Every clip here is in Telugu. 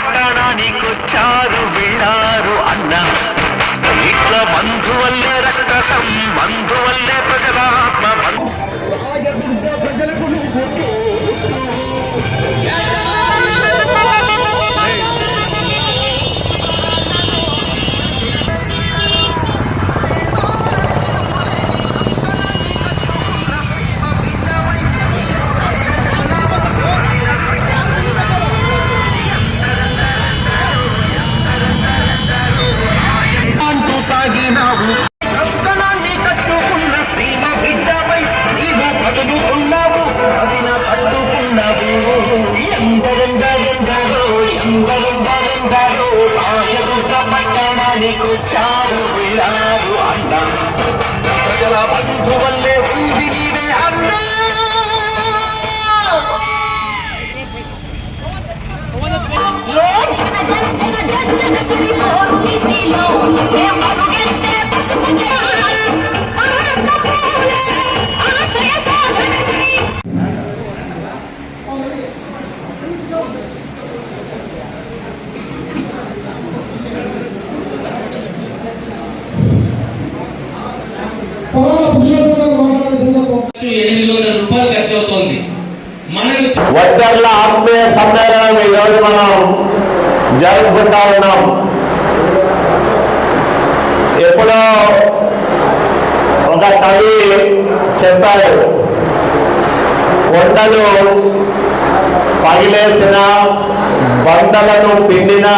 పట్టణానికొచ్చారు వెళ్ళారు అన్న. ఇట్ల బంధువల్లే రక్త సంబంధువల్లే ప్రజలాత్మ పట్టణానికి చారు అన్న. ప్రజల బంధువల్లే ఉంది నీవే అన్నా. పొలాల వచ్చర్ల ఆత్మీయ సమ్మేళనం ఈరోజు మనం జరుపుకుంటా ఉన్నాం ఎప్పుడో ఒక కవి చెప్పారు కొండలు పగిలేసిన బండలను పిండిన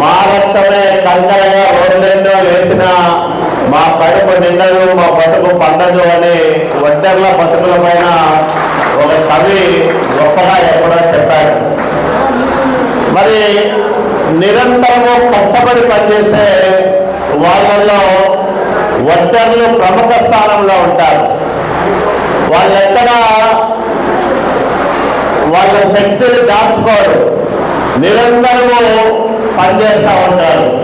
మారత్తమే కంకరగా రోడ్లెన్నో వేసిన మా కడుపు నిండదు మా బతుకు పండదు అని ఒంటర్ల బతుకుల పైన ఒక కవి గొప్పగా ఎప్పుడో చెప్పారు మరి నిరంతరము కష్టపడి పనిచేసే వాళ్ళల్లో ఒంటర్లు ప్రముఖ స్థానంలో ఉంటారు. వాళ్ళు ఎక్కడ వాళ్ళ శక్తిని దాచుకోరు. నిరంతరము పనిచేస్తూ ఉంటారు.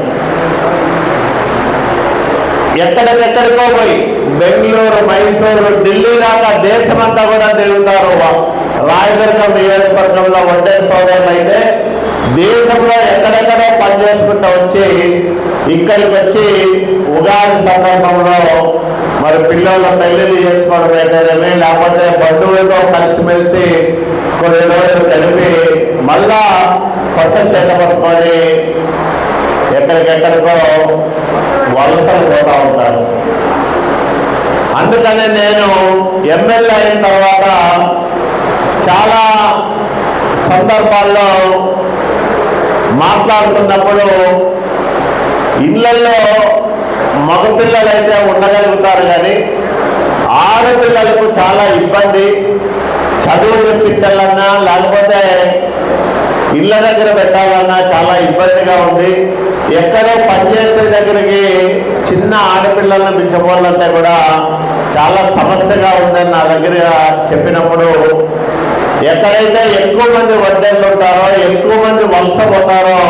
ఎక్కడికెక్కడికో పోయి బెంగళూరు మైసూరు ఢిల్లీ దాకా దేశమంతా కూడా తిరుగుతారు. రాయదుర్గం నియోజకవర్గంలో వండే సోదరులు అయితే దేశంలో ఎక్కడెక్కడో పనిచేసుకుంటూ వచ్చి ఇక్కడికి వచ్చి ఉగాది సందర్భంలో మరి పిల్లల పెళ్ళిళ్ళు చేసుకోవడం అయితేనేమి లేకపోతే బంధువులతో కలిసిమెలిసి కొన్ని రోజులు కలిపి మళ్ళా కొత్త చేత పట్టుకొని ఎక్కడికెక్కడికో వలసలు పోతా ఉంటారు. అందుకనే నేను ఎమ్మెల్యే అయిన తర్వాత చాలా సందర్భాల్లో మాట్లాడుతున్నప్పుడు ఇళ్ళలో మగపిల్లలైతే అయితే ఉండగలుగుతారు కానీ ఆడపిల్లలకు చాలా ఇబ్బంది. చదువు చెప్పించాలన్నా లేకపోతే ఇళ్ళ దగ్గర పెట్టాలన్నా చాలా ఇబ్బందిగా ఉంది. ఎక్కడో పనిచేసి దగ్గరికి చిన్న ఆడపిల్లలను పిలిచిపోవాలంటే కూడా చాలా సమస్యగా ఉందని నా దగ్గర చెప్పినప్పుడు ఎక్కడైతే ఎక్కువ మంది వడ్డేళ్ళు ఉంటారో ఎక్కువ మంది వలస పోతారో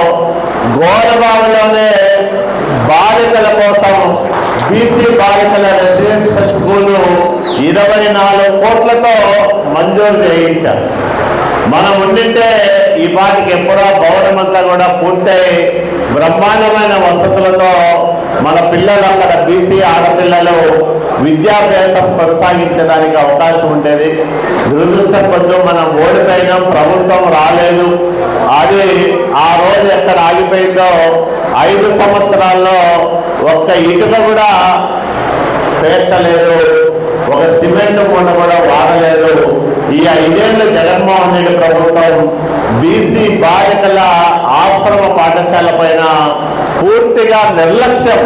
గోడబావిలోనే బాలికల కోసం బీసీ బాలికల రెసిడెన్షియల్ స్కూలు ఇరవై నాలుగు కోట్లతో మంజూరు చేయించారు. మనం ఉండింటే ఈ పాటికి ఎప్పుడో భవనమంతా కూడా పూర్తయి బ్రహ్మాండమైన వసతులతో మన పిల్లలు అక్కడ బీసీ ఆడపిల్లలు విద్యాభ్యాసం కొనసాగించడానికి అవకాశం ఉండేది. దురదృష్టం కొంచెం మనం ఓడిపోయినాం ప్రభుత్వం రాలేదు. అది ఆ రోజు ఎక్కడ ఆగిపోయిందో ఐదు సంవత్సరాల్లో ఒక్క ఇటుక కూడా పేర్చలేదు. ఒక సిమెంట్ మూట కూడా వాడలేదు. ఈ ఐదేళ్ళు జగన్మోహన్ రెడ్డి ప్రభుత్వం బీసీ బాలికల ఆశ్రమ పాఠశాల పైన పూర్తిగా నిర్లక్ష్యం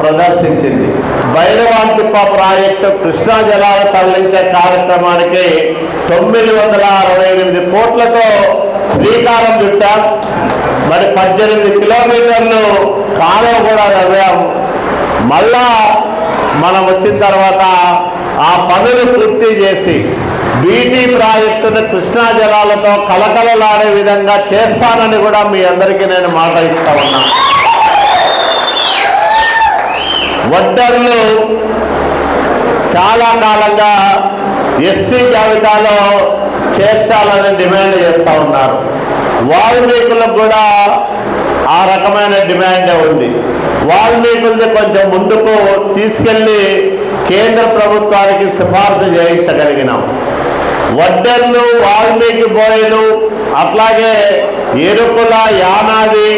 ప్రదర్శించింది. బైరవాంతిప్ప ప్రాజెక్టు కృష్ణా జలాలు తరలించే కార్యక్రమానికి తొమ్మిది వందల అరవై ఎనిమిది కోట్లతో శ్రీకారం చుట్టాం. మరి పద్దెనిమిది కిలోమీటర్లు కాలం కూడా నవ్వాం మళ్ళా మనం వచ్చిన తర్వాత ఆ పనులు పూర్తి చేసి బీటీ ప్రాజెక్టును కృష్ణా జలాలతో కలకలలాడే విధంగా చేస్తానని కూడా మీ అందరికీ నేను మాట ఇస్తా ఉన్నా. వడ్డర్లు చాలా కాలంగా ఎస్టీ జాబితాలో చేర్చాలని డిమాండ్ చేస్తూ ఉన్నారు. వాల్మీకులకు కూడా ఆ రకమైన డిమాండ్ ఉంది. వాల్మీకుల్ని కొంచెం ముందుకు తీసుకెళ్ళి కేంద్ర ప్రభుత్వానికి సిఫార్సు చేయించగలిగినాం. వడ్డెర్లు వాల్మీకి బోయలు అట్లాగే ఎరుకుల యానాది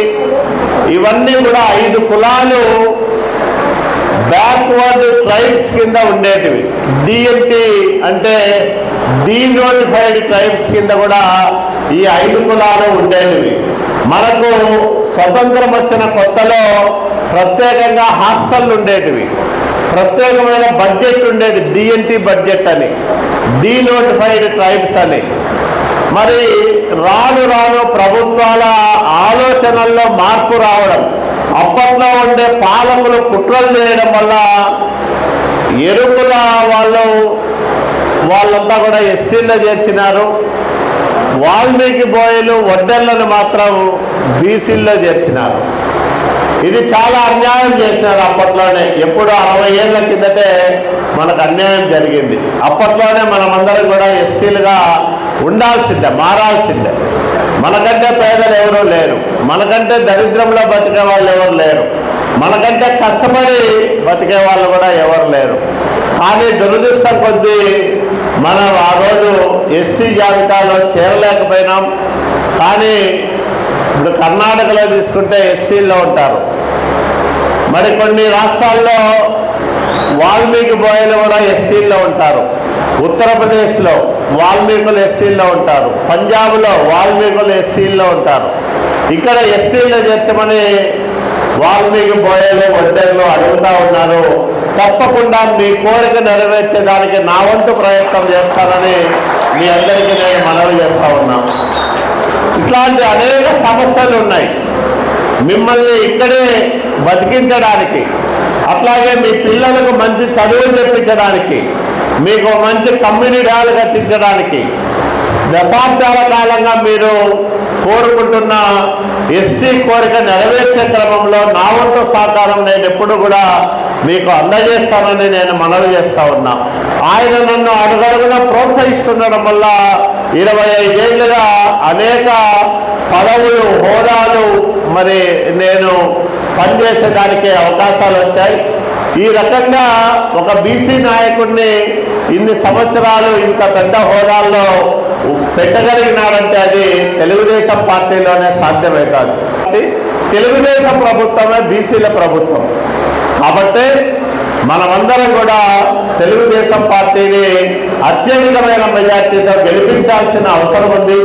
ఇవన్నీ కూడా ఐదు కులాలు బ్యాక్వర్డ్ ట్రైబ్స్ కింద ఉండేటివి. డిఎన్టీ అంటే డీనోటిఫైడ్ ట్రైబ్స్ కింద కూడా ఈ ఐదు కులాలు ఉండేటివి. మనకు స్వతంత్రం వచ్చిన కొత్తలో ప్రత్యేకంగా హాస్టల్ ఉండేటివి. ప్రత్యేకమైన బడ్జెట్ ఉండేది డిఎన్టీ బడ్జెట్ అని. డీనోటిఫైడ్ ట్రైబ్స్ అని. మరి రాను రాను ప్రభుత్వాల ఆలోచనల్లో మార్పు రావడం అప్పట్లో ఉండే పాలకులు కుట్రలు చేయడం వల్ల ఎరుకుల వాళ్ళు వాళ్ళంతా కూడా ఎస్టీల్లో చేర్చినారు. వాల్మీకి బోయలు వడ్డెళ్ళను మాత్రం బీసీల్లో చేర్చినారు. ఇది చాలా అన్యాయం చేసినారు అప్పట్లోనే. ఎప్పుడు అరవై ఏళ్ళ కిందటే మనకు అన్యాయం జరిగింది. అప్పట్లోనే మనమందరం కూడా ఎస్టీలుగా ఉండాల్సిందే మారాల్సిందే. మనకంటే పేదలు ఎవరూ లేరు. మనకంటే దరిద్రంలో బతికే వాళ్ళు ఎవరు లేరు. మనకంటే కష్టపడి బతికే వాళ్ళు కూడా ఎవరు లేరు. కానీ దురదృష్టం కొద్దీ మనం ఆ రోజు ఎస్టీ జాబితాలో చేరలేకపోయినాం. కానీ ఇప్పుడు కర్ణాటకలో తీసుకుంటే ఎస్సీల్లో ఉంటారు. మరి కొన్ని రాష్ట్రాల్లో వాల్మీకి బోయలు కూడా ఎస్సీల్లో ఉంటారు. ఉత్తరప్రదేశ్లో వాల్మీకులు ఎస్సీల్లో ఉంటారు. పంజాబ్లో వాల్మీకులు ఎస్సీల్లో ఉంటారు. ఇక్కడ ఎస్సీల్లో చేర్చమని వాల్మీకి బోయలు వడ్డేళ్ళు అడుగుతా ఉన్నారు. తప్పకుండా మీ కోరిక నెరవేర్చేదానికి నా వంతు ప్రయత్నం చేస్తానని మీ అందరికీ నేను మనవి చేస్తా ఉన్నాను. ఇట్లాంటి అనేక సమస్యలు ఉన్నాయి. మిమ్మల్ని ఇక్కడే బతికించడానికి అట్లాగే మీ పిల్లలకు మంచి చదువులు చెప్పించడానికి మీకు మంచి కమ్యూనిటీ కట్టించడానికి దశాబ్దాల కాలంగా మీరు కోరుకుంటున్న ఎస్టీ కోరిక నెరవేర్చే క్రమంలో నా వంతు సహకారం నేను ఎప్పుడు కూడా మీకు అందజేస్తానని నేను మనవి చేస్తా ఉన్నా. ఆయన నన్ను అడుగడుగున ప్రోత్సహిస్తుండడం వల్ల ఇరవై ఐదేళ్ళుగా అనేక పదవులు హోదాలు మరి నేను పనిచేసేదానికి అవకాశాలు వచ్చాయి ఈ రకంగా ఒక బీసీ నాయకుడిని ఇన్ని సంవత్సరాలు ఇంత పెద్ద హోదాల్లో పెట్టగలిగినాడంటే అది తెలుగుదేశం పార్టీలోనే సాధ్యమవుతుంది తెలుగుదేశం ప్రభుత్వమే బీసీల ప్రభుత్వం. కాబట్టి మనమందరం కూడా తెలుగుదేశం పార్టీని అత్యధికమైన మెజార్టీతో గెలిపించాల్సిన అవసరం ఉంది.